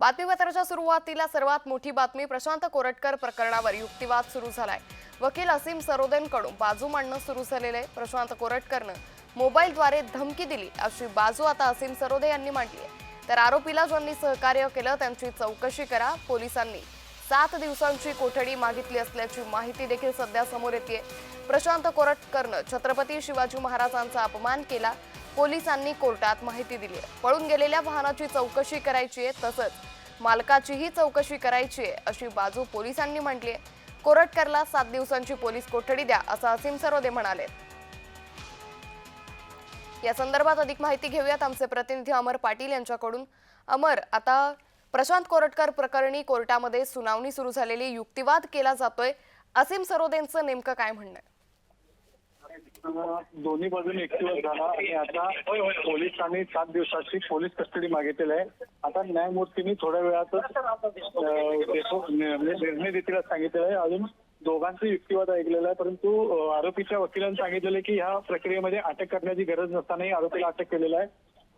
बातमीपत्राच्या सुरुवातीला सर्वात मोठी बातमी प्रशांत कोरटकर प्रकरणावर युक्तिवाद सुरू झालाय. वकील असीम सरोदेंकडून बाजू मांडणं सुरू झालेलं आहे. प्रशांत कोरटकरनं मोबाईलद्वारे धमकी दिली अशी बाजू आता असीम सरोदे यांनी मांडली आहे. तर आरोपीला ज्यांनी सहकार्य केलं त्यांची चौकशी करा. पोलिसांनी सात दिवसांची कोठडी मागितली असल्याची माहिती देखील सध्या समोर येते प्रशांत कोरटकरनं छत्रपती शिवाजी महाराजांचा अपमान केला. पोलिसांनी कोर्टात माहिती दिली आहे. पळून गेलेल्या वाहनाची चौकशी करायची आहे तसंच मालकाचीही चौकशी करायची आहे अशी बाजू पोलिसांनी म्हटली आहे. कोरटकरला सात दिवसांची पोलीस कोठडी द्या असं असीम सरोदे म्हणाले. या संदर्भात अधिक माहिती घेऊयात आमचे प्रतिनिधी अमर पाटील यांच्याकडून. अमर आता प्रशांत कोरटकर प्रकरणी कोर्टामध्ये सुनावणी सुरू झालेली युक्तिवाद केला जातोय. असीम सरोदेंचं नेमकं काय म्हणणं आहे? दोन्ही बाजूने एकटिवत झाला आणि आता पोलिसांनी सात दिवसाची पोलीस कस्टडी मागितलेली आहे. आता न्यायमूर्तींनी थोड्या वेळातच निर्णय देतील असं सांगितलेलं आहे. अजून दोघांचं युक्तिवाद ऐकलेला आहे परंतु आरोपीच्या वकिलांनी सांगितलेलं आहे की ह्या प्रक्रियेमध्ये अटक करण्याची गरज नसतानाही आरोपीला अटक केलेलं आहे.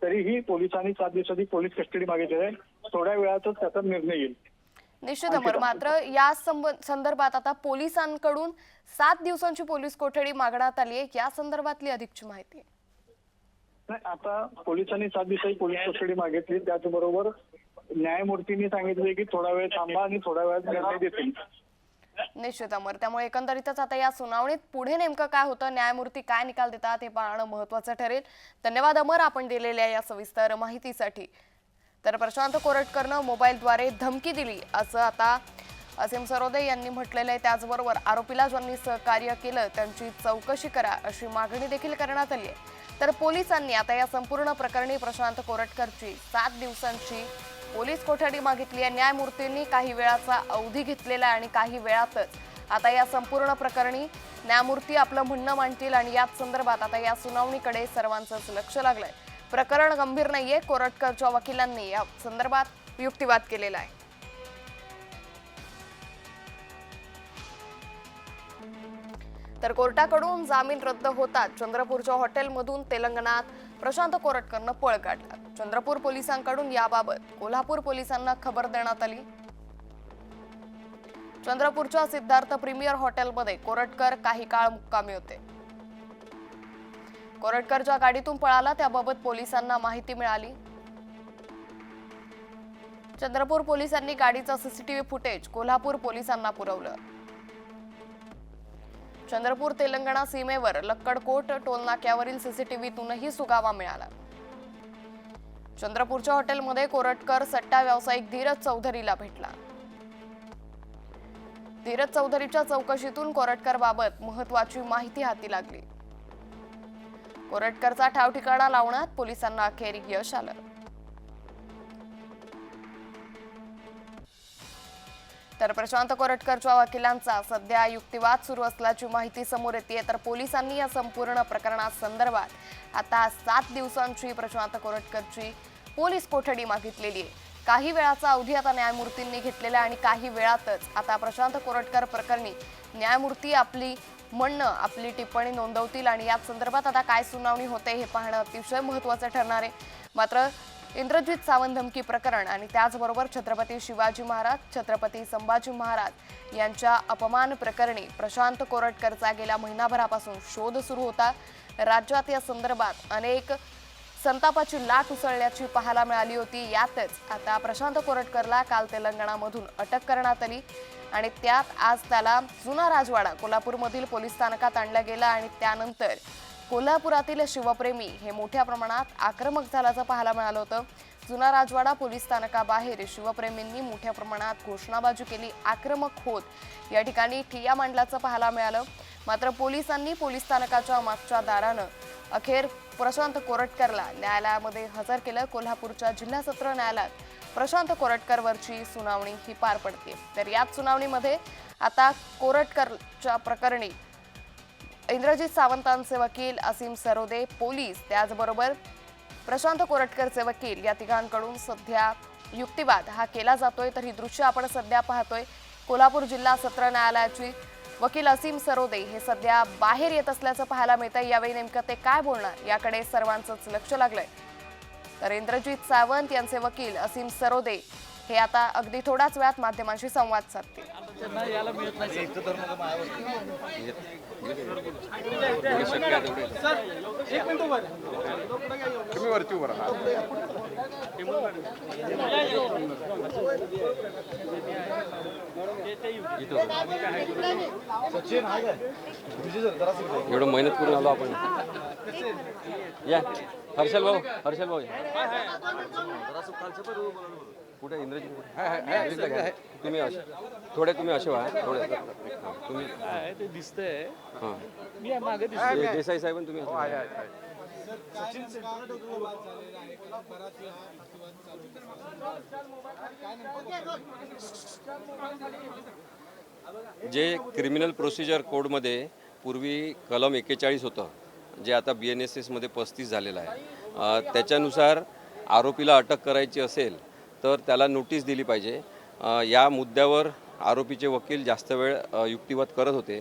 तरीही पोलिसांनी सात दिवसाची पोलीस कस्टडी मागितलेली आहे. थोड्या वेळातच त्याचा निर्णय येईल. निश्चित अमर. मात्र या संदर्भात आता पोलिसांकडून सात दिवसांची पोलीस कोठडी मागण्यात आली आहे. या संदर्भातली अधिकची माहिती. आता पोलिसांनी सात दिवसाची पोलीस कस्टडी मागितली. त्याचबरोबर न्यायमूर्तींनी सांगितले की थोडा वेळ थांबा आणि थोड्या वेळात निर्णय देतील. निश्चित अमर. त्यामुळे एकंदरीतच आता या सुनावणीत पुढे नेमकं काय होतं न्यायमूर्ती काय निकाल देतात हे पाहणं महत्वाचं ठरेल. धन्यवाद अमर आपण दिलेल्या या सविस्तर माहितीसाठी. तर प्रशांत कोरटकरनं मोबाईलद्वारे धमकी दिली असं आता असीम सरोदे यांनी म्हटलेलं आहे. त्याचबरोबर आरोपीला ज्यांनी सहकार्य केलं त्यांची चौकशी करा अशी मागणी देखील करण्यात आली आहे. तर पोलिसांनी आता या संपूर्ण प्रकरणी प्रशांत कोरटकरची सात दिवसांची पोलीस कोठडी मागितली आहे. न्यायमूर्तींनी काही वेळाचा अवधी घेतलेला आहे आणि काही वेळातच आता या संपूर्ण प्रकरणी न्यायमूर्ती आपलं म्हणणं मांडतील आणि याच संदर्भात आता या सुनावणीकडे सर्वांचंच लक्ष लागलंय. प्रकरण गंभीर नाहीये. कोरटकरच्या वकिलांनी या संदर्भात युक्तिवाद केलेला आहे. तर कोर्टाकडून जामीन रद्द होतात चंद्रपूरच्या हॉटेलमधून तेलंगणात प्रशांत कोरटकरनं पळ काढला. चंद्रपूर पोलिसांकडून याबाबत कोल्हापूर पोलिसांना खबर देण्यात आली. चंद्रपूरच्या सिद्धार्थ प्रीमियर हॉटेलमध्ये कोरटकर काही काळ मुक्कामी होते. कोरटकर ज्या गाडीतून पळाला त्याबाबत पोलिसांना माहिती मिळाली. चंद्रपूर पोलिसांनी गाडीचं सीसीटीव्ही फुटेज कोल्हापूर पोलिसांना पुरवलं. चंद्रपूर तेलंगणा सीमेवर लक्कडकोट टोलनाक्यावरील सीसीटीव्हीतूनही सुगावा मिळाला. चंद्रपूरच्या हॉटेलमध्ये कोरटकर सट्टा व्यावसायिक धीरज चौधरीला भेटला. धीरज चौधरीच्या चौकशीतून कोरटकर बाबत महत्वाची माहिती हाती लागली. कोरटकरचा ठाव ठिकाणा लावण्यात पोलिसांना अखेर यश आलं. तर प्रशांत कोरटकरच्या वकिलांचा सध्या युक्तिवाद सुरू असल्याची माहिती समोर येते तर पोलिसांनी या संपूर्ण प्रकरणासंदर्भात आता सात दिवसांची प्रशांत कोरटकरची पोलीस कोठडी मागितलेली आहे. काही वेळाचा अवधी आता न्यायमूर्तींनी घेतलेला आहे आणि काही वेळातच आता प्रशांत कोरटकर प्रकरणी न्यायमूर्ती आपली म्हणणं आपली टिप्पणी नोंदवतील आणि या संदर्भात आता काय सुनावणी होते हे पाहणं अतिशय महत्वाचं ठरणार आहे. मात्र इंद्रजित सावंत धमकी प्रकरण आणि त्याचबरोबर छत्रपती शिवाजी महाराज छत्रपती संभाजी महाराज यांच्या अपमान प्रकरणी प्रशांत कोरटकरचा गेल्या महिनाभरापासून शोध सुरू होता. राज्यात या संदर्भात अनेक संतापाची लाट उसळल्याची पाहायला मिळाली होती. यातच आता प्रशांत कोरटकरला काल तेलंगणामधून अटक करण्यात आली. आणि त्यात आज त्याला जुना राजवाडा कोल्हापूरमधील पोलीस स्थानकात आणला गेला आणि त्यानंतर कोल्हापुरातील शिवप्रेमी हे मोठ्या प्रमाणात आक्रमक झाल्याचं पाहायला मिळालं होतं. जुना राजवाडा पोलीस स्थानकाबाहेर शिवप्रेमींनी मोठ्या प्रमाणात घोषणाबाजी केली आक्रमक होत या ठिकाणी ठिय्या मांडल्याचं पाहायला मिळालं. मात्र पोलिसांनी पोलीस स्थानकाच्या मागच्या दारानं अखेर प्रशांत कोरटकरला न्यायालयामध्ये हजर केलं. कोल्हापूरच्या जिल्हा सत्र न्यायालयात प्रशांत कोरटकरवरची सुनावणी ही पार पडते तर याच सुनावणीमध्ये आता कोरटकरच्या प्रकरणी इंद्रजित सावंतांचे वकील असीम सरोदे पोलीस त्याचबरोबर प्रशांत कोरटकरचे वकील या तिघांकडून सध्या युक्तिवाद हा केला जातोय. तर ही दृश्य आपण सध्या पाहतोय. कोल्हापूर जिल्हा सत्र न्यायालयाची वकील असीम सरोदे हे सध्या बाहेर येत असल्याचं पाहायला मिळतंय. यावेळी नेमकं ते काय बोलणार? याकडे सर्वांचंच लक्ष लागलंय. तर इंद्रजित सावंत यांचे वकील असीम सरोदे. हे आता अगदी थोड्याच वेळात माध्यमांशी संवाद साधतील. एवढं मेहनत करून आलो आपण. या हर्षल भाऊ हर्षल भाऊ कुठे घ्या. तुम्ही असे थोडे तुम्ही असे व्हा थोडे हां, तुम्ही काय ते दिसतंय. हां. मी मागे दिसतोय. दे- देसाई साहेब आणि तुम्ही असे व्हा. जे क्रिमिनल प्रोसिजर कोडमध्ये पूर्वी कलम एकेचाळीस होतं जे आता बी एन एस एसमध्ये पस्तीस झालेलं आहे. अ, त्याच्यानुसार आरोपीला अटक करायची असेल तर त्याला नोटीस दिली पाहिजे. या मुद्द्यावर आरोपीचे वकील जास्त वेळ युक्तिवाद करत होते.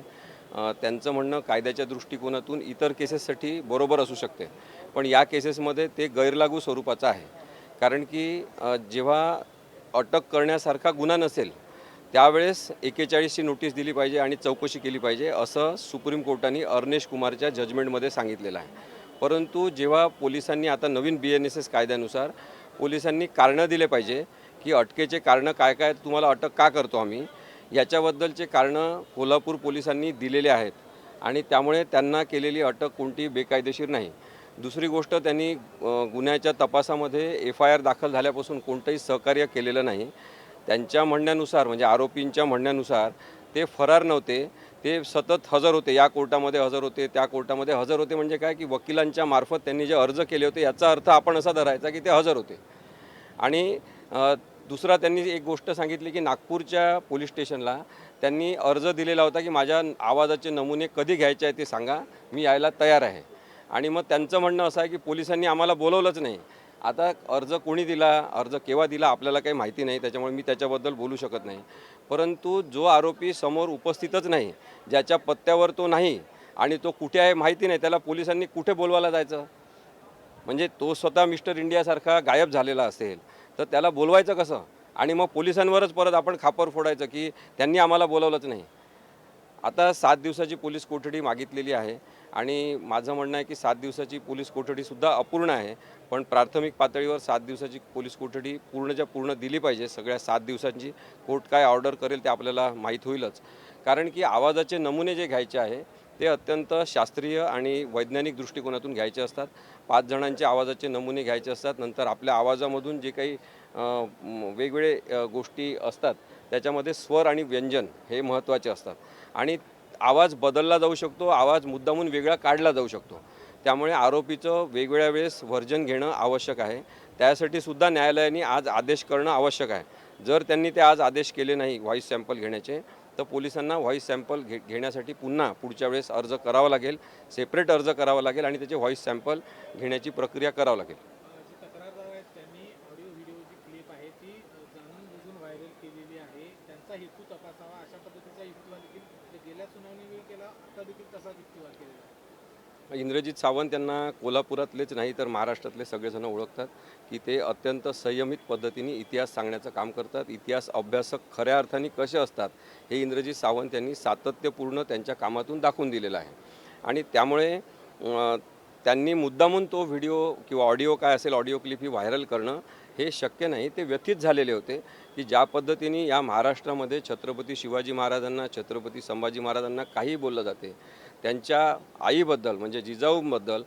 त्यांचं म्हणणं कायद्याच्या दृष्टिकोनातून इतर केसेससाठी बरोबर असू शकते. पण या केसेसमध्ये ते गैरलागू स्वरूपाचं आहे. कारण की जेव्हा अटक करण्यासारखा गुन्हा नसेल त्यावेळेस एकेचाळीसची नोटीस दिली पाहिजे आणि चौकशी केली पाहिजे असं सुप्रीम कोर्टाने अर्नेश कुमारच्या जजमेंटमध्ये सांगितलेलं आहे. परंतु जेव्हा पोलिसांनी आता नवीन बी एन एस एस कायद्यानुसार पोलिसांनी कारणं दिले पाहिजे की अटकेचे कारणं काय काय तुम्हाला अटक का करतो आम्ही याच्याबद्दलचे कारणं कोल्हापूर पोलिसांनी दिलेले आहेत आणि त्यामुळे त्यांना केलेली अटक कोणती बेकायदेशीर नाही. दुसरी गोष्ट त्यांनी गुन्ह्याच्या तपासामध्ये एफ आय आर दाखल झाल्यापासून कोणतंही सहकार्य केलेलं नाही. त्यांच्या म्हणण्यानुसार म्हणजे आरोपींच्या म्हणण्यानुसार ते फरार नव्हते. ते सतत हजर होते. या कोर्टामध्ये हजर होते त्या कोर्टामध्ये हजर होते म्हणजे काय की वकिलांच्या मार्फत त्यांनी जे अर्ज केले होते याचा अर्थ आपण असा धरायचा की ते हजर होते. आणि दुसरा त्यांनी एक गोष्ट सांगितली की नागपूरच्या पोलीस स्टेशनला त्यांनी अर्ज दिलेला होता की माझ्या आवाजाचे नमुने कधी घ्यायचे आहे ते सांगा मी यायला तयार आहे. आणि मग त्यांचं म्हणणं असं आहे की पोलिसांनी आम्हाला बोलवलंच नाही. आता अर्ज कोणी दिला अर्ज केव्हा दिला आपल्याला काही माहिती नाही त्याच्यामुळे मी त्याच्याबद्दल बोलू शकत नाही. परंतु जो आरोपी समोर उपस्थितच नाही ज्याच्या पत्त्यावर तो नाही आणि तो कुठे आहे माहिती नाही त्याला पोलिसांनी कुठे बोलवायला जायचं? म्हणजे तो स्वतः मिस्टर इंडियासारखा गायब झालेला असेल तर त्याला बोलवायचं कसं? आणि मग पोलिसांवरच परत आपण खापर फोडायचं की त्यांनी आम्हाला बोलवलंच नाही. आता सात दिवसाची पोलीस कोठडी मागितलेली आहे आणि माझं म्हणणं आहे की सात दिवसाची पोलीस कोठडीसुद्धा अपूर्ण आहे. पण प्राथमिक पातळीवर सात दिवसाची पोलीस कोठडी पूर्णच्या पूर्ण दिली पाहिजे. सगळ्या सात दिवसांची कोर्ट काय ऑर्डर करेल ते आपल्याला माहीत होईलच. कारण की आवाजाचे नमुने जे घ्यायचे आहे ते अत्यंत शास्त्रीय आणि वैज्ञानिक दृष्टिकोनातून घ्यायचे असतात. पाच जणांचे आवाजाचे नमुने घ्यायचे असतात. नंतर आपल्या आवाजामधून जे काही वेगवेगळे गोष्टी असतात त्याच्यामध्ये स्वर आणि व्यंजन हे महत्त्वाचे असतात. आणि आवाज बदलला जाऊ शकतो आवाज मुद्दामून वेगळा काढला जाऊ शकतो. त्यामुळे आरोपीचं वेगवेगळ्या वेळेस व्हर्जन घेणं आवश्यक आहे. त्यासाठी सुद्धा न्यायालयाने आज आदेश करणं आवश्यक आहे. जर त्यांनी ते आज आदेश केले नाही व्हॉईस सॅम्पल घेण्याचे तर पोलिसांना व्हॉईस सॅम्पल घे घेण्यासाठी पुन्हा पुढच्या वेळेस अर्ज करावा लागेल सेपरेट अर्ज करावा लागेल आणि त्याचे व्हॉईस सॅम्पल घेण्याची प्रक्रिया करावं लागेल जी तक्रारदार आहेत त्यांनी ऑडिओ व्हिडिओ जी क्लिप आहे ती जाणून बुजून व्हायरल केलेली आहे त्यांचा हेतू तपासावा अशा पद्धतीचा युक्तिवाद देखील म्हणजे गेल्या सुनावणीवेळी केला आता देखील तसाच युक्तिवाद केलेला आहे इंद्रजित सावंत यांना कोल्हापुरातलेच नाही तर महाराष्ट्रातले सगळेजण ओळखतात की ते अत्यंत संयमित पद्धतीने इतिहास सांगण्याचं काम करतात. इतिहास अभ्यासक खऱ्या अर्थाने कसे असतात हे इंद्रजित सावंत यांनी सातत्यपूर्ण त्यांच्या कामातून दाखवून दिलेलं आहे. आणि त्यामुळे त्यांनी मुद्दामून तो व्हिडिओ किंवा ऑडिओ काय असेल ऑडिओ क्लिप ही व्हायरल करणं हे शक्य नाही. ते व्यथित झालेले होते की ज्या पद्धतीने या महाराष्ट्रामध्ये छत्रपती शिवाजी महाराजांना छत्रपती संभाजी महाराजांना काही बोललं जाते त्यांच्या आईबद्दल म्हणजे जिजाऊबद्दल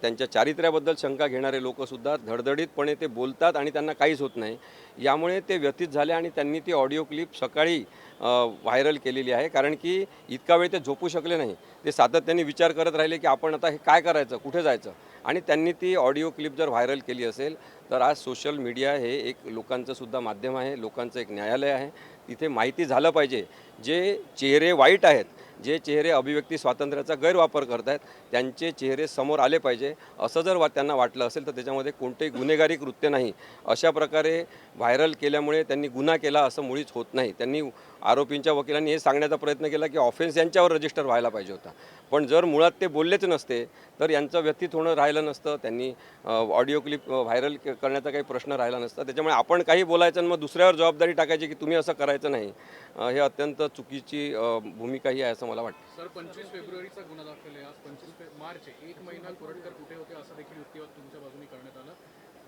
त्यांच्या चारित्र्याबद्दल शंका घेणारे लोकसुद्धा धडधडीतपणे ते बोलतात आणि त्यांना काहीच होत नाही. यामुळे ते व्यथित झाले आणि त्यांनी ती ऑडिओ क्लिप सकाळी व्हायरल केलेली आहे. कारण की इतका वेळ ते झोपू शकले नाही. ते सातत्याने विचार करत राहिले की आपण आता हे काय करायचं कुठे जायचं? आणि त्यांनी ती ऑडिओ क्लिप जर व्हायरल केली असेल तर आज सोशल मीडिया हे एक लोकांचं सुद्धा माध्यम आहे लोकांचं एक न्यायालय आहे. तिथे माहिती झालं पाहिजे. जे चेहरे वाईट आहेत जे चेहरे अभिव्यक्ती स्वातंत्र्याचा गैरवापर करत आहेत त्यांचे चेहरे समोर आले पाहिजे. असं जर वा त्यांना वाटलं असेल तर त्याच्यामध्ये कोणतेही गुन्हेगारी कृत्य नाही. अशा प्रकारे व्हायरल केल्यामुळे त्यांनी गुन्हा केला असं मुळीच होत नाही. त्यांनी आरोपींच्या वकिलांनी हे सांगण्याचा प्रयत्न केला की ऑफेन्स यांच्यावर रजिस्टर व्हायला पाहिजे होता. पण जर मुळात ते बोललेच नसते तर यांचं व्यतीत होणं राहिलं नसतं त्यांनी ऑडिओ क्लिप व्हायरल करण्याचा काही प्रश्न राहिला नसता. त्याच्यामुळे आपण काही बोलायचं आणि मग दुसऱ्यावर जबाबदारी टाकायची की तुम्ही असं करायचं नाही हे अत्यंत चुकीची अ, भूमिका ही आहे असं मला वाटतं. सर पंचवीस फेब्रुवारीचा गुन्हा दाखल आहे. आज पंचवीस मार्च एक महिना कोरटकर कुठे होते असं देखील युक्तिवाद तुमच्या बाजूने करण्यात आलं.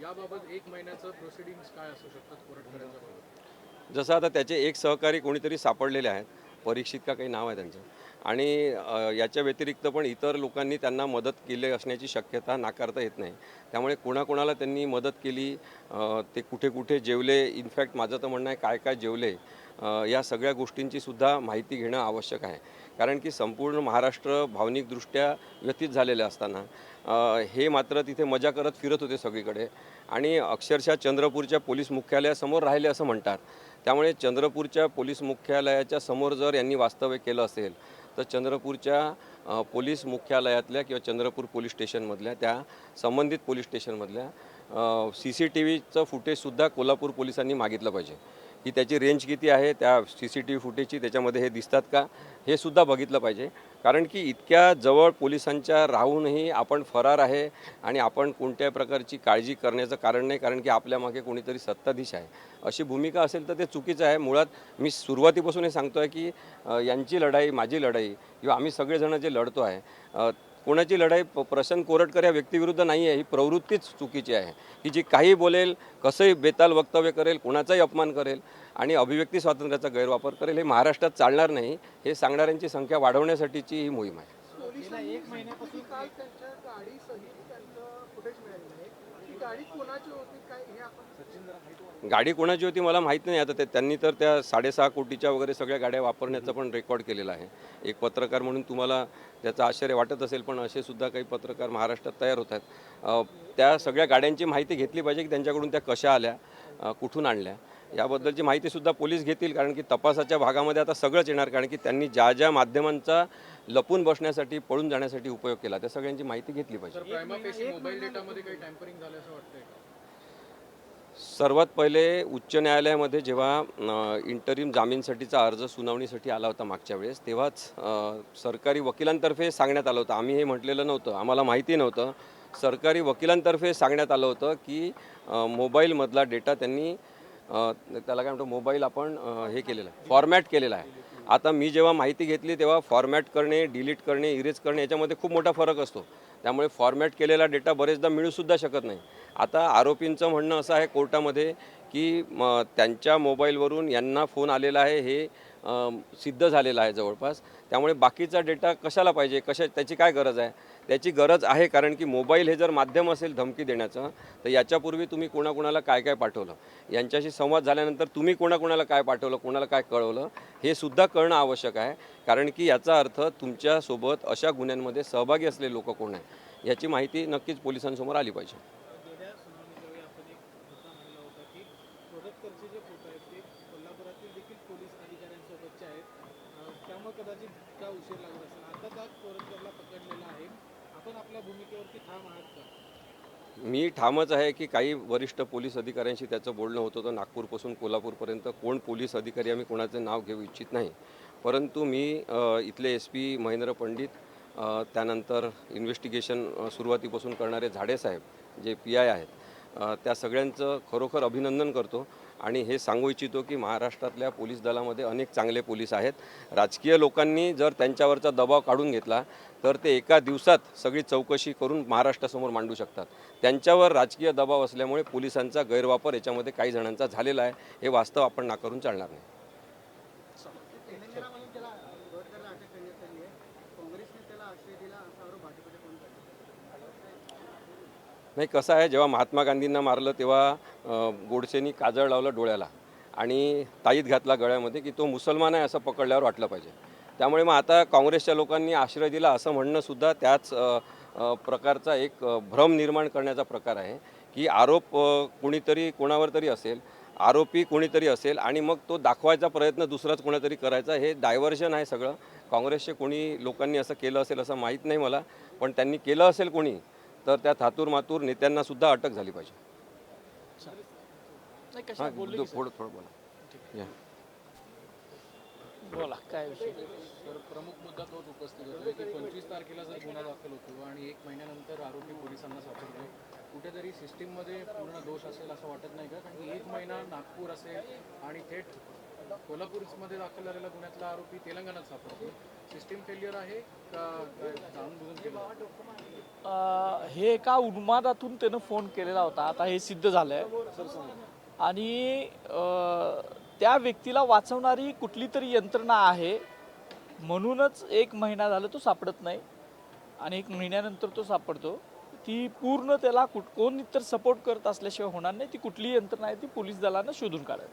याबाबत एक महिन्याचं प्रोसिडिंग्स काय असू शकतात कोरटकरांच्या बाबत जसं आता त्याचे एक सहकारी कोणीतरी सापडलेले आहेत परीक्षित का काही नाव आहे त्यांचं. आणि याच्या व्यतिरिक्त पण इतर लोकांनी त्यांना मदत केली असण्याची शक्यता नाकारता येत नाही. त्यामुळे कोणाकोणाला त्यांनी मदत केली ते कुठे कुठे जेवले इनफॅक्ट माझं तर म्हणणं आहे काय काय जेवले या सगळ्या गोष्टींची सुद्धा माहिती घेणं आवश्यक आहे. कारण की संपूर्ण महाराष्ट्र भावनिकदृष्ट्या व्यतीत झालेले असताना हे मात्र तिथे मजा करत फिरत होते सगळीकडे. आणि अक्षरशः चंद्रपूरच्या पोलीस मुख्यालयासमोर राहिले असं म्हणतात. त्यामुळे चंद्रपूरच्या पोलीस मुख्यालयाच्या समोर जर यांनी वास्तव्य केलं असेल तर चंद्रपूरच्या पोलीस मुख्यालयातल्या किंवा चंद्रपूर पोलीस स्टेशनमधल्या त्या संबंधित पोलीस स्टेशनमधल्या सी सी टी व्हीचं फुटेजसुद्धा कोल्हापूर पोलिसांनी मागितलं पाहिजे. की त्याची रेंज किती आहे त्या सी सी टी व्ही फुटेजची त्याच्यामध्ये हे दिसतात का हे सुद्धा बघितलं पाहिजे. कारण की इतक्या जवळ पोलिसांच्या राहूनही आपण फरार आहे आणि आपण कोणत्याही प्रकारची काळजी करण्याचं कारण नाही कारण की आपल्या मागे कोणीतरी सत्ताधीश आहे. अशी भूमिका असेल तर ते चुकीचं आहे. मुळात मी सुरुवातीपासून हे सांगतो आहे की यांची लढाई माझी लढाई किंवा आम्ही सगळेजण जे लढतो आहे कोणाची लढाई प- प्रशांत कोरटकर या व्यक्तीविरुद्ध नाही आहे ही प्रवृत्तीच चुकीची आहे. की जी काही बोलेल कसंही बेताल वक्तव्य करेल कोणाचाही अपमान करेल आणि अभिव्यक्ती स्वातंत्र्याचा गैरवापर करेल हे महाराष्ट्रात चालणार नाही हे सांगणाऱ्यांची संख्या वाढवण्यासाठीची ही मोहीम आहे. गाडी कोणाची होती काय हे आपण गाडी कोणाची होती मला माहीत नाही. आता ते त्यांनी तर त्या साडेसहा कोटीच्या वगैरे सगळ्या गाड्या वापरण्याचं पण रेकॉर्ड केलेलं आहे. एक पत्रकार म्हणून तुम्हाला त्याचं आश्चर्य वाटत असेल पण असे सुद्धा काही पत्रकार महाराष्ट्रात तयार होत आहेत. त्या सगळ्या गाड्यांची माहिती घेतली पाहिजे की त्यांच्याकडून त्या कशा आल्या कुठून आणल्या. याबद्दलची माहितीसुद्धा पोलीस घेतील कारण की तपासाच्या भागामध्ये आता सगळंच येणार कारण की त्यांनी ज्या ज्या माध्यमांचा लपून बसण्यासाठी पळून जाण्यासाठी उपयोग केला त्या सगळ्यांची माहिती घेतली पाहिजे सर प्रायमापेशी मोबाईल डेटामध्ये काही टॅम्परिंग झालं असं वाटतंय का सर्वात पहिले उच्च न्यायालयामध्ये जेव्हा इंटरिम जामीनसाठीचा अर्ज सुनावणीसाठी आला होता मागच्या वेळेस तेव्हाच सरकारी वकिलांतर्फे सांगण्यात आलं होतं. आम्ही हे म्हटलेलं नव्हतं. आम्हाला माहिती नव्हतं. सरकारी वकिलांतर्फे सांगण्यात आलं होतं की मोबाईलमधला डेटा त्यांनी त्याला काय म्हणतो मोबाईल आपण हे केलेलं आहे फॉर्मॅट केलेला आहे. आता मी जेव्हा माहिती घेतली तेव्हा फॉर्मॅट करणे डिलीट करणे इरेज करणे याच्यामध्ये खूप मोठा फरक असतो. त्यामुळे फॉर्मॅट केलेला डेटा बरेचदा मिळूसुद्धा शकत नाही. आता आरोपींचं म्हणणं असं आहे कोर्टामध्ये की म, त्यांच्या मोबाईलवरून यांना फोन आलेला आहे हे सिद्ध झालेला आहे जवळपास. त्यामुळे बाकीचा डेटा कशाला पाहिजे कशा त्याची काय गरज आहे? त्याची गरज आहे कारण की मोबाईल हे जर माध्यम असेल धमकी देण्याचं तर याच्यापूर्वी तुम्ही कोणाकोणाला काय काय पाठवलं? यांच्याशी संवाद झाल्यानंतर तुम्ही कोणाकोणाला काय पाठवलं कोणाला काय कळवलं हे सुद्धा कळणं आवश्यक आहे. कारण की याचा अर्थ तुमच्यासोबत अशा गुन्ह्यांमध्ये सहभागी असलेले लोक कोण आहे याची माहिती नक्कीच पोलिसांसमोर आली पाहिजे गेल्या सुनावणीच्या वेळी आपण एक मुद्दा मांडला होता की कोरटकरचे जे फोटो आहेत ते कोल्हापुरातील देखील पोलीस अधिकाऱ्यांसोबतचे आहेत अं, त्यामुळे कदाचित उशीर लागत असेल. आता त्या कोरटकरला पकडलेला आहे. आपण आपल्या भूमिकेवरती ठाम आहात का? मी ठामच आहे की काही वरिष्ठ पोलीस अधिकाऱ्यांशी त्याचं बोलणं होतं तर नागपूरपासून कोल्हापूरपर्यंत कोण पोलीस अधिकारी आम्ही कोणाचं नाव घेऊ इच्छित नाही. परंतु मी इथले एस पी महेंद्र पंडित त्यानंतर इन्व्हेस्टिगेशन सुरुवातीपासून करणारे झाडेसाहेब जे पी आय आहेत त्या सगळ्यांचं खरोखर अभिनंदन करतो. आणि हे सांगू इच्छितो की महाराष्ट्रातल्या पोलीस दलामध्ये अनेक चांगले पोलीस आहेत. राजकीय लोकांनी जर त्यांच्यावरचा दबाव काढून घेतला तर ते एका दिवसात सगळी चौकशी करून महाराष्ट्रासमोर मांडू शकतात. त्यांच्यावर राजकीय दबाव असल्यामुळे पोलिसांचा गैरवापर याच्यामध्ये काही जणांचा झालेला आहे. हे वास्तव आपण नाकारून चालणार नाही. नाही कसं आहे जेव्हा महात्मा गांधींना मारलं तेव्हा गोडसेनी काजळ लावलं डोळ्याला आणि ताईत घातला गळ्यामध्ये की तो मुसलमान आहे असं पकडल्यावर वाटलं पाहिजे. त्यामुळे मग आता काँग्रेसच्या लोकांनी आश्रय दिला असं म्हणणंसुद्धा त्याच प्रकारचा एक भ्रम निर्माण करण्याचा प्रकार आहे की आरोप कुणीतरी कोणावर तरी असेल आरोपी कोणीतरी असेल आणि मग तो दाखवायचा प्रयत्न दुसराच कोणातरी करायचा हे डायव्हर्जन आहे सगळं. काँग्रेसचे कोणी लोकांनी असं केलं असेल असं माहीत नाही मला पण त्यांनी केलं असेल कोणी तर त्या थातूर मातूर नेत्यांनासुद्धा अटक झाली पाहिजे. हां थोडं थोडं बोला. या. बोला काय विषय? तर प्रमुख मुद्दा तोच उपस्थित होतो की पंचवीस तारखेला जर गुन्हा दाखल होतो आणि एक महिन्यानंतर आरोपी पोलिसांना सापडतो कुठेतरी सिस्टीममध्ये पूर्ण दोष असेल असं वाटत नाही का? कारण की एक महिना नागपूर असेल आणि थेट कोल्हापूरमध्ये दाखल झालेला गुन्ह्यातला आरोपी तेलंगणात सापडतो. सिस्टीम फेल्युअर आहे का हे एका उन्मादातून त्यानं फोन केलेला होता. आता हे सिद्ध झालंय. आणि त्या व्यक्तीला वाचवणारी कुठली तरी यंत्रणा आहे. म्हणूनच एक महिना झाला तो सापडत नाही. आणि एक महिन्यानंतर तो सापडतो. ती पूर्ण त्याला कुठ कोण इतर सपोर्ट करत असल्याशिवाय होणार नाही. ती कुठली यंत्रणा आहे ती पोलीस दलानं शोधून काढावी.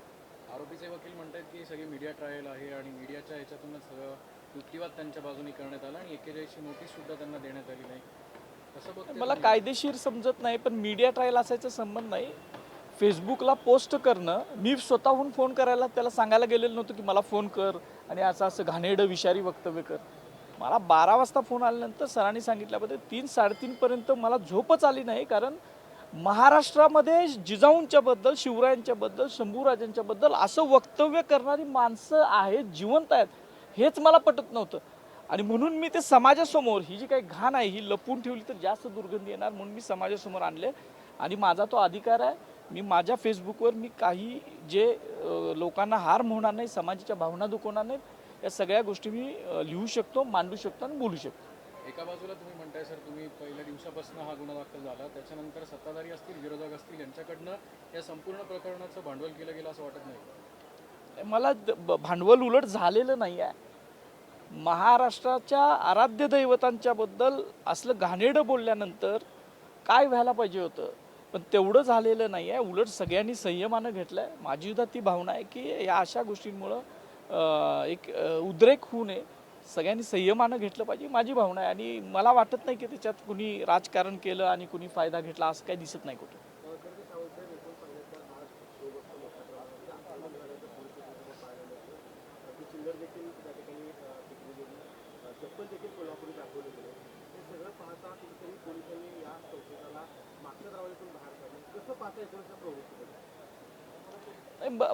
आरोपीचे वकील म्हणतात की सगळी मीडिया ट्रायल आहे आणि मीडियाच्या ह्याच्यातूनच सगळं युक्तिवाद त्यांच्या बाजूनी करण्यात आला आणि एकेचाळीसची नोटीस सुद्धा त्यांना देण्यात आली नाही. मला कायदेशीर समजत नाही पण मीडिया ट्रायल असायचा संबंध नाही. फेसबुकला पोस्ट करणं मी स्वतःहून फोन करायला त्याला सांगायला गेलेलं नव्हतं की मला फोन कर आणि असं असं घाणेरडं विषारी वक्तव्य कर. मला बारा वाजता फोन आल्यानंतर सरांनी सांगितल्याबद्दल तीन साडेतीनपर्यंत मला झोपच आली नाही कारण महाराष्ट्रामध्ये जिजाऊंच्या बद्दल शिवरायांच्या बद्दल शंभूराजांच्या बद्दल असं वक्तव्य करणारी माणसं आहेत जिवंत आहेत. हेच मला पटत नव्हतं. आणि म्हणून मी ते समाजासमोर ही जी काही घाण आहे ही लपून ठेवली तर जास्त दुर्गंधी येणार म्हणून मी समाजासमोर आणले. आणि माझा तो अधिकार आहे. मी माझ्या फेसबुकवर मी काही जे लोकांना हार्म होणार नाही समाजाच्या भावना दुखवणार नाहीत या सगळ्या गोष्टी मी लिहू शकतो मांडू शकतो आणि बोलू शकतो. एका बाजूला तुम्ही म्हणताय सर तुम्ही पहिल्या दिवसापासून हा गुन्हा दाखल झाला त्याच्यानंतर सत्ताधारी असतील विरोधक असतील यांच्याकडनं या संपूर्ण प्रकरणाचं भांडवल केलं गेलं असं वाटत नाही. मला द- ब- भांडवल उलट झालेलं नाही आहे. महाराष्ट्राच्या आराध्य दैवतांच्या बद्दल असलं घाणेरडं बोलल्यानंतर काय व्हायला पाहिजे होतं? पण तेवढं झालेलं नाही आहे. उलट सगळ्यांनी संयमानं घेतलं आहे माझी सुद्धा ती भावना आहे की या अशा गोष्टींमुळं एक उद्रेक होऊ नये. सगळ्यांनी संयमानं घेतलं पाहिजे. माझी भावना आहे. आणि मला वाटत नाही की त्याच्यात कुणी राजकारण केलं आणि कुणी फायदा घेतला असं काही दिसत नाही कुठं.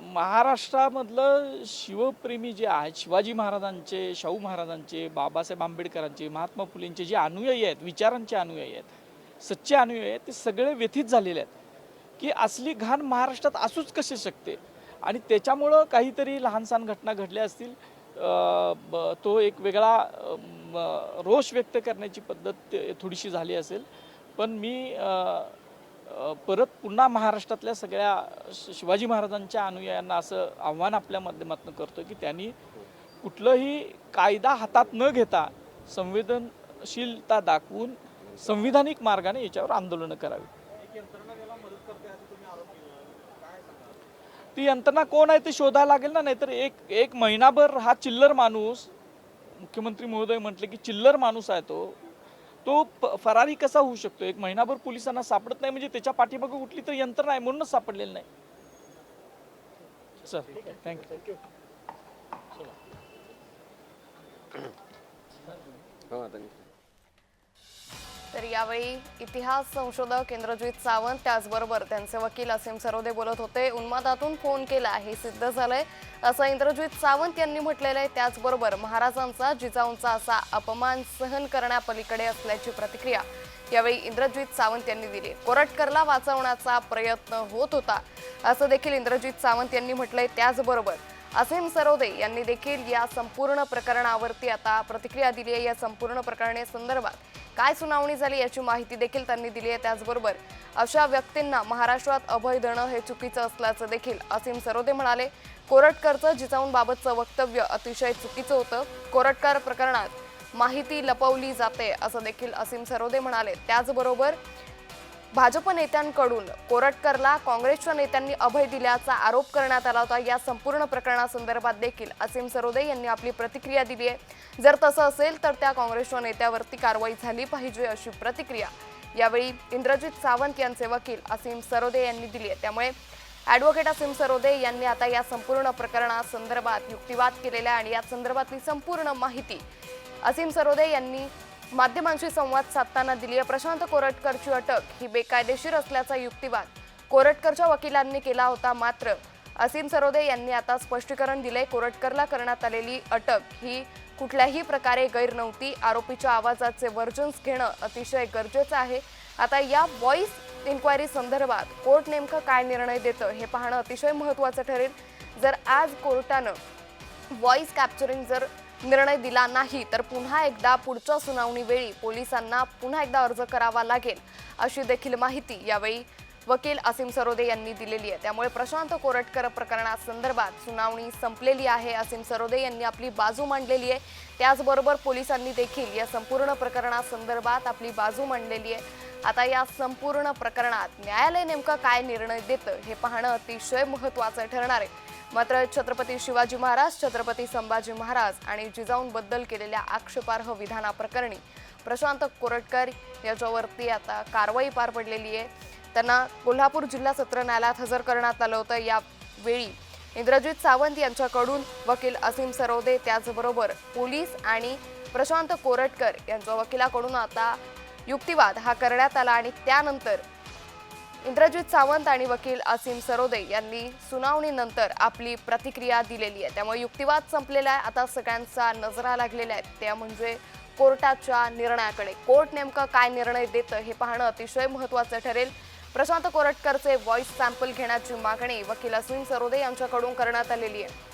महाराष्ट्रामधलं शिवप्रेमी जे आहेत शिवाजी महाराजांचे शाहू महाराजांचे बाबासाहेब आंबेडकरांचे महात्मा फुलेंचे जे अनुयायी आहेत विचारांचे अनुयायी आहेत सच्चे अनुयायी आहेत ते सगळे व्यथित झालेले आहेत. की असली घाण महाराष्ट्रात असूच कसे शकते? आणि त्याच्यामुळं काहीतरी लहानसहान घटना घडल्या असतील. ब- तो एक वेगळा रोष व्यक्त करण्याची पद्धत थोडीशी झाली असेल. पण मी परत पुन्हा महाराष्ट्रातल्या सगळ्या श- शिवाजी महाराजांच्या अनुयायांना असं आव्हान आपल्या माध्यमातून करतो की त्यांनी कुठलंही कायदा हातात न घेता संवेदनशीलता दाखवून संविधानिक मार्गाने याच्यावर आंदोलनं करावी. ती यंत्रणा कोण आहे ते शोधायला लागेल ना? नाहीतर एक एक महिनाभर हा चिल्लर माणूस मुख्यमंत्री महोदय म्हटले की चिल्लर माणूस आहे तो. तो प- फरारी कसा होऊ शकतो? एक महिनाभर पोलिसांना सापडत नाही म्हणजे त्याच्या पाठीमागे कुठली तर यंत्रणा आहे म्हणूनच सापडलेलं नाही. सर थँक्यू हो आता नाही. तर यावेळी इतिहास संशोधक इंद्रजित सावंत त्याचबरोबर त्यांचे वकील असीम सरोदे बोलत होते. उन्मादातून फोन केला हे सिद्ध झालंय. असं इंद्रजित सावंत यांनी म्हटलेलं आहे. त्याचबरोबर महाराजांचा जिजाऊंचा असा अपमान सहन करण्यापलीकडे असल्याची प्रतिक्रिया यावेळी इंद्रजित सावंत यांनी दिली. कोरटकरला वाचवण्याचा प्रयत्न होत होता असं देखील इंद्रजित सावंत यांनी म्हटलंय. त्याचबरोबर असीम सरोदे यांनी देखील या संपूर्ण प्रकरणावरती आता प्रतिक्रिया दिली आहे. या संपूर्ण प्रकरणे संदर्भात काय सुनावणी झाली याची माहिती देखील त्यांनी दिली आहे त्याचबरोबर अशा व्यक्तींना महाराष्ट्रात अभय देणं हे चुकीचं असल्याचं देखील असीम सरोदे म्हणाले. कोरटकरचं जिजाऊंबाबतचं वक्तव्य अतिशय चुकीचं होतं. कोरटकर प्रकरणात माहिती लपवली जाते असं देखील असीम सरोदे म्हणाले. त्याचबरोबर भाजप नेत्यांकडून कोरटकरला काँग्रेसच्या नेत्यांनी अभय दिल्याचा आरोप करण्यात आला होता. या संपूर्ण प्रकरणासंदर्भात देखील असीम सरोदे यांनी आपली प्रतिक्रिया दिली आहे. जर तसं असेल तर त्या काँग्रेसच्या नेत्यावरती कारवाई झाली पाहिजे अशी प्रतिक्रिया यावेळी इंद्रजित सावंत यांचे वकील असीम सरोदे यांनी दिली आहे. त्यामुळे ॲडव्होकेट असीम सरोदे यांनी आता या संपूर्ण प्रकरणासंदर्भात युक्तिवाद केलेला आहे आणि या संदर्भातली संपूर्ण माहिती असीम सरोदे यांनी माध्यमांशी संवाद साधताना दिली आहे. प्रशांत कोरटकरची अटक ही बेकायदेशीर असल्याचा युक्तिवाद कोरटकरच्या वकिलांनी केला होता मात्र असीम सरोदे यांनी आता स्पष्टीकरण दिले कोरटकरला करण्यात आलेली अटक ही कुठल्याही प्रकारे गैर नव्हती. आरोपीच्या आवाजाचे वर्जन्स घेणं अतिशय गरजेचं आहे. आता या व्हॉइस इन्क्वायरी संदर्भात कोर्ट नेमकं काय निर्णय देतं हे पाहणं अतिशय महत्त्वाचं ठरेल. जर आज कोर्टानं व्हॉइस कॅप्चरिंग जर निर्णय दिला नाही तर पुन्हा एकदा पुढच्या सुनावणीवेळी पोलिसांना पुन्हा एकदा अर्ज करावा लागेल अशी देखील माहिती यावेळी वकील असीम सरोदे यांनी दिलेली आहे. त्यामुळे प्रशांत कोरटकर प्रकरणासंदर्भात सुनावणी संपलेली आहे. असीम सरोदे यांनी आपली बाजू मांडलेली आहे. त्याचबरोबर पोलिसांनी देखील या संपूर्ण प्रकरणासंदर्भात आपली बाजू मांडलेली आहे. आता या संपूर्ण प्रकरणात न्यायालय नेमकं काय निर्णय देतं हे पाहणं अतिशय महत्त्वाचं ठरणार आहे. मात्र छत्रपती शिवाजी महाराज छत्रपती संभाजी महाराज आणि जिजाऊंबद्दल केलेल्या आक्षेपार्ह विधानाप्रकरणी प्रशांत कोरटकर याच्यावरती आता कारवाई पार पडलेली आहे. त्यांना कोल्हापूर जिल्हा सत्र न्यायालयात हजर करण्यात आलं होतं. यावेळी इंद्रजित सावंत यांच्याकडून वकील असीम सरोदे त्याचबरोबर पोलीस आणि प्रशांत कोरटकर यांच्या वकिलाकडून आता युक्तिवाद हा करण्यात आला आणि त्यानंतर इंद्रजित सावंत आणि वकील असीम सरोदे यांनी सुनावणीनंतर आपली प्रतिक्रिया दिलेली आहे. त्यामुळे युक्तिवाद संपलेला आहे. आता सगळ्यांचा नजरा लागलेल्या आहेत. त्या म्हणजे कोर्टाच्या निर्णयाकडे. कोर्ट नेमकं काय निर्णय देतं हे पाहणं अतिशय महत्त्वाचं ठरेल. प्रशांत कोरटकरचे व्हॉइस सॅम्पल घेण्याची मागणी वकील असीम सरोदे यांच्याकडून करण्यात आलेली आहे.